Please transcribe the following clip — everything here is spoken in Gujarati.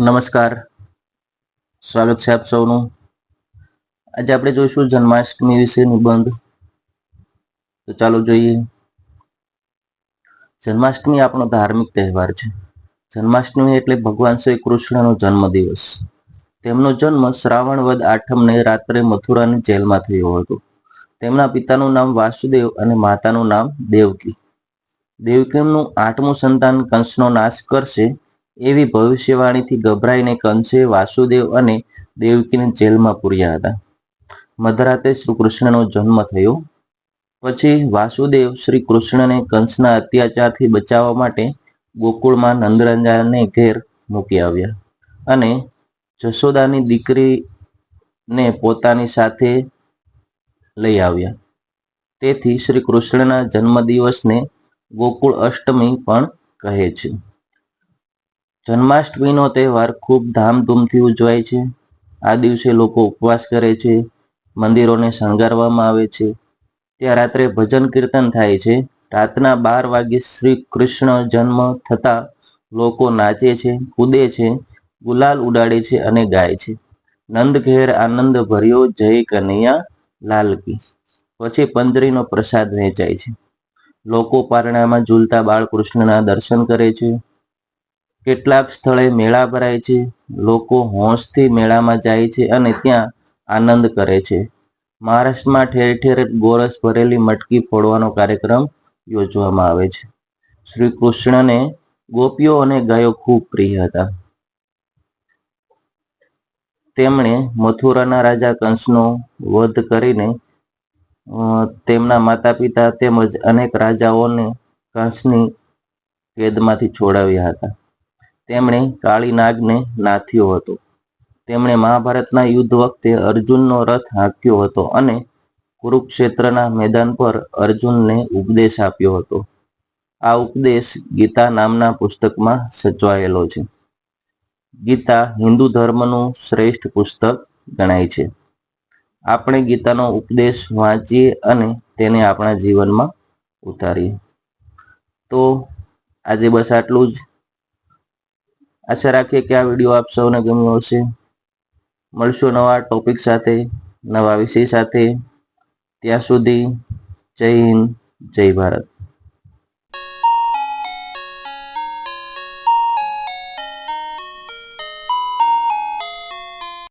નમસ્કાર. સ્વાગત છે આપ સૌનું. આજે આપણે જોઈશું જન્માષ્ટમી વિશે નિબંધ. તો ચાલો જોઈએ. જન્માષ્ટમી આપણો ધાર્મિક તહેવાર છે. જન્માષ્ટમી એટલે ભગવાન શ્રી કૃષ્ણનો જન્મદિવસ. તેમનો જન્મ શ્રાવણ વદ આઠમને રાત્રે મથુરાની જેલમાં થયો હતો. તેમના પિતાનું નામ વાસુદેવ અને માતાનું નામ દેવકી. દેવકીનું આઠમું સંતાન કંસનો નાશ કરશે એવી ભવિષ્યવાણીથી ગભરાઈને કંસે, વાસુદેવ અને દેવકીને જેલમાં પૂર્યા હતા. મધરાતે શ્રી કૃષ્ણનો જન્મ થયો. પછી વાસુદેવ શ્રી કૃષ્ણને કંસના અત્યાચારથી બચાવવા માટે ગોકુળમાં નંદરંજાને ઘેર મૂકી આવ્યા અને જશોદાની દીકરીને પોતાની સાથે લઈ આવ્યા. તેથી શ્રી કૃષ્ણના જન્મદિવસને ગોકુળ અષ્ટમી પણ કહે છે. જન્માષ્ટમીનો તહેવાર ખૂબ ધામધૂમથી ઉજવાય છે. આ દિવસે લોકો ઉપવાસ કરે છે, મંદિરોને શણગારવામાં આવે છે. ત્યાં રાત્રે ભજન કીર્તન થાય છે. રાતના બાર વાગે શ્રી કૃષ્ણ જન્મ થતા લોકો નાચે છે, કૂદે છે, ગુલાલ ઉડાડે છે અને ગાય છે. નંદ ઘેર આનંદ ભર્યો જય કનૈયા લાલ કી પછી પંજરીનો પ્રસાદ વહેંચાય છે. લોકો પારણામાં ઝૂલતા બાળકૃષ્ણના દર્શન કરે છે. કેટલાક સ્થળે મેળા ભરાય છે, લોકો હોંશથી મેળામાં જાય છે અને ત્યાં આનંદ કરે છે. મહારાષ્ટ્રમાં ઠેર ઠેર ગોરસ ભરેલી મટકી ફોડવાનો કાર્યક્રમ યોજવામાં આવે છે. શ્રી કૃષ્ણને ગોપીઓ અને ગાયો ખૂબ પ્રિય હતા. તેમણે મથુરાના રાજા કંસનો વધ કરીને તેમના માતા પિતા તેમજ અનેક રાજાઓને કંસની કેદમાંથી છોડાવ્યા હતા. તેમણે કાળી નાગને નાથ્યો હતો. તેમણે મહાભારતના યુદ્ધ વખતે અર્જુનનો રથ હાંક્યો હતો અને કુરુક્ષેત્રના મેદાન પર અર્જુનને ઉપદેશ આપ્યો હતો. આ ઉપદેશ ગીતા નામના પુસ્તકમાં સચવાયેલો છે. ગીતા હિન્દુ ધર્મનું શ્રેષ્ઠ પુસ્તક ગણાય છે. આપણે ગીતાનો ઉપદેશ વાંચીએ અને તેને આપણા જીવનમાં ઉતારીએ. તો આજે બસ આટલું જ. આશા રાખીએ કે આ વીડિયો આપ સૌને ગમ્યો હશે. મળશું નવા ટોપિક સાથે, નવા વિષય સાથે. ત્યાં સુધી જય હિન્દ, જય ભારત.